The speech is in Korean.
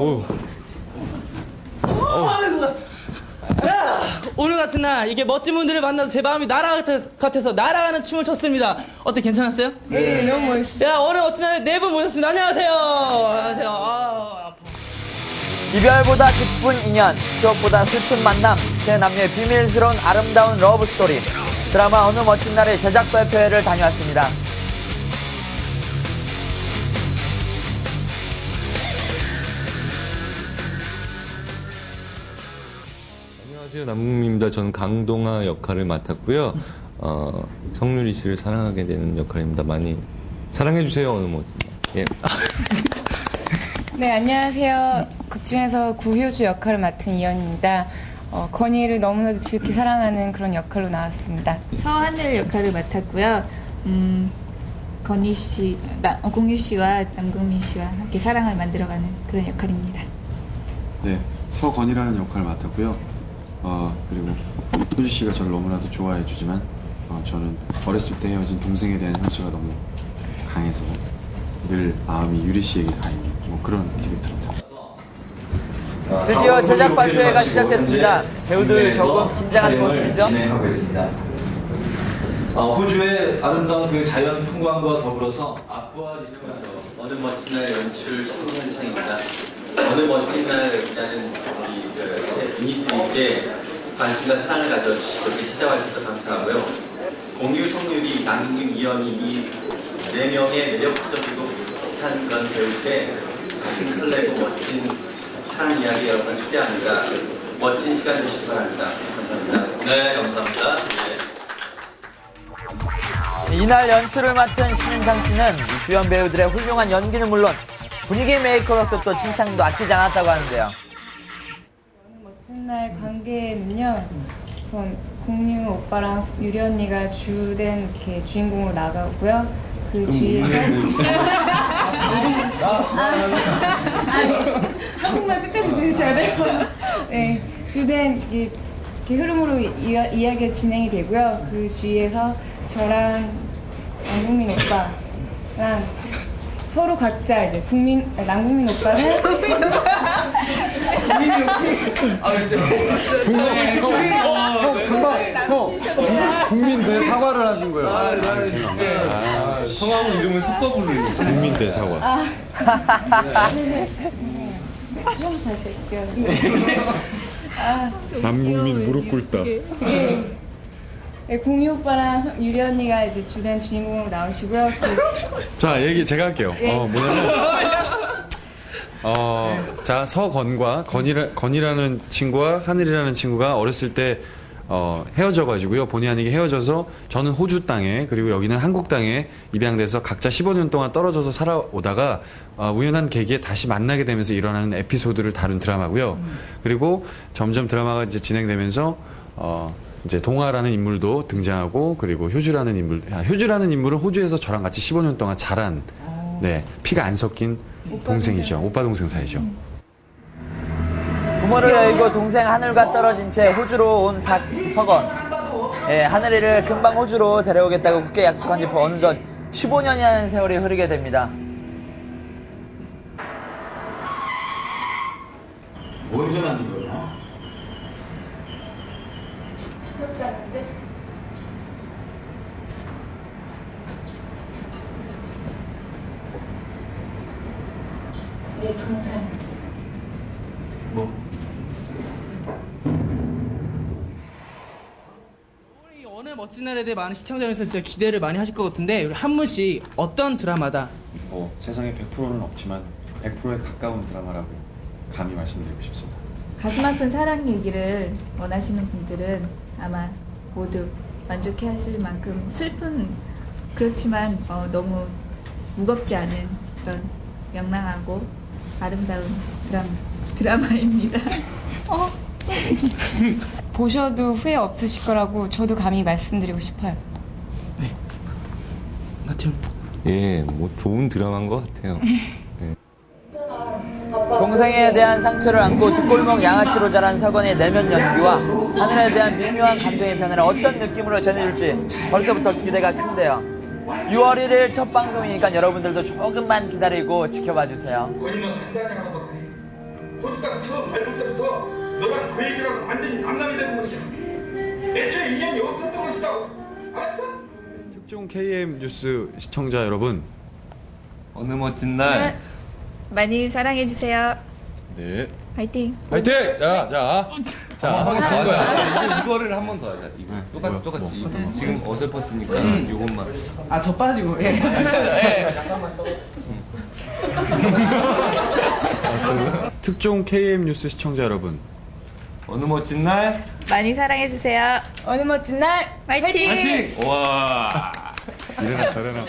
오. 오늘 같은 날 이게 멋진 분들을 만나서 제 마음이 날아 같아서, 같아서 날아가는 춤을 췄습니다. 어때 괜찮았어요? 네, 너무 멋있어요. 야 오늘 멋진 날에 네분 모셨습니다. 안녕하세요. 안녕하세요. 아, 아파. 이별보다 기쁜 인연, 추억보다 슬픈 만남, 세 남녀의 비밀스러운 아름다운 러브 스토리. 드라마 어느 멋진 날의 제작 발표회를 다녀왔습니다. 안녕하세요. 남궁민입니다. 저는 강동아 역할을 맡았고요. 어, 성유리 씨를 사랑하게 되는 역할입니다. 많이 사랑해주세요. 오늘 멋진 날. 예. 네, 안녕하세요. 극 중에서 구효주 역할을 맡은 이연입니다. 어, 건희를 너무나도 지극히 사랑하는 그런 역할로 나왔습니다. 서하늘 역할을 맡았고요. 음, 건희 씨, 나, 어, 공유 씨와 남궁민 씨와 함께 사랑을 만들어가는 그런 역할입니다. 네, 서건이라는 역할을 맡았고요. 어, 그리고 호주 씨가 저를 너무나도 좋아해 주지만 어, 저는 어렸을 때 헤어진 동생에 대한 상처가 너무 강해서 늘 마음이 유리 씨에게 가 있는 뭐 그런 기분이 들었다. 드디어 제작 발표회가 시작됐습니다. 배우들 조금 긴장한 모습이죠? 진행하고 있습니다. 어, 호주의 아름다운 그 자연 풍광과 더불어서 아쿠아 리조트에서 어느 멋진 날 연출 신문상입니다. 어느 멋진 날이라는 미니스트리께 관심과 사랑을 가져주시고 이렇게 찾아와 주셔서 감사하고요. 공유, 성유리, 남궁, 이연이 이네 명의 매력적이고 풋풋한 그런 배우인데 가슴 설레고 멋진 사랑 이야기 여러분 기대합니다. 멋진 시간 되시기 바랍니다. 감사합니다. 네, 감사합니다. 네. 이날 연출을 맡은 신인상 씨는 이 주연 배우들의 훌륭한 연기는 물론 분위기 메이커로서 또 칭찬도 아끼지 않았다고 하는데요. 멋진 날 관계는요, 우선 공유 오빠랑 유리 언니가 주된 이렇게 주인공으로 나가고요. 그 주위에서 아, 한국말 끝까지 들으셔야 돼요. 네, 주된 이렇게, 이렇게 흐름으로 이야, 이야기가 진행이 되고요. 그 주위에서 저랑 남국민 오빠랑 서로 각자 이제 국민 아, 남국민 오빠는 국민 대사과를 하신 거예요. 성함 이름을 섞어 부르는 국민 대사관. 좀 다시 할게요. 남국민 무릎 꿇다. 네, 공유 오빠랑 유리 언니가 이제 주된 주인공으로 나오시고요. 그 자, 얘기 제가 할게요. 어, 뭐냐면. 어, 자, 서건과 건이라, 건이라는 친구와 하늘이라는 친구가 어렸을 때 어, 헤어져가지고요. 본의 아니게 헤어져서 저는 호주 땅에 그리고 여기는 한국 땅에 입양돼서 각자 15년 동안 떨어져서 살아오다가 어, 우연한 계기에 다시 만나게 되면서 일어나는 에피소드를 다룬 드라마고요. 그리고 점점 드라마가 이제 진행되면서 어, 이제 동아라는 인물도 등장하고 그리고 효주라는 인물, 아, 효주라는 인물은 호주에서 저랑 같이 15년 동안 자란 네 피가 안 섞인 동생이죠. 오빠 동생 사이죠. 부모를 여의고 동생 하늘과 떨어진 채 호주로 온 사, 서건. 예, 하늘이를 금방 호주로 데려오겠다고 굳게 약속한 지 어느덧 15년이라는 세월이 흐르게 됩니다. 언제 만든 거예요? 이 어느 멋진 날에 대해 많은 시청자분께서 진짜 기대를 많이 하실 것 같은데 우리 한 분씩 어떤 드라마다 뭐 세상에 100%는 없지만 100%에 가까운 드라마라고 감히 말씀드리고 싶습니다. 가슴 아픈 사랑 얘기를 원하시는 분들은 아마 모두 만족해 하실 만큼 슬픈 그렇지만 어, 너무 무겁지 않은 그런 명랑하고 아름다운 드라마, 드라마입니다. 보셔도 후회 없으실 거라고 저도 감히 말씀드리고 싶어요. 마태형 예, 뭐 좋은 드라마인 것 같아요. 동생에 대한 상처를 안고 뒷골목 양아치로 자란 서건의 내면 연기와 하늘에 대한 미묘한 감정의 변화를 어떤 느낌으로 전해줄지 벌써부터 기대가 큰데요. 6월 1일 첫 방송이니까 여러분들도 조금만 기다리고 지켜봐 주세요. 호주가 처음 밟을 때부터 너랑 그 얘기랑 완전히 남남이 되는 것이야. 애초에 인연이 없었던 것이다. 알았어? 특종 KM 뉴스 시청자 여러분. 어느 멋진 날. 많이 사랑해 주세요. 네. 화이팅. 화이팅! 자, 자. 자, 한번 진 자, 거야. 이거, 이거를 한 번 더 하자. 이거 똑같 뭐야? 똑같이. 뭐? 이거 지금 어설펐으니까 이것만. 아 저 빠지고 예. 예. 특종 KM 뉴스 시청자 여러분. 어느 멋진 날. 많이 사랑해 주세요. 어느 멋진 날 화이팅. 와. 이래나 저래나.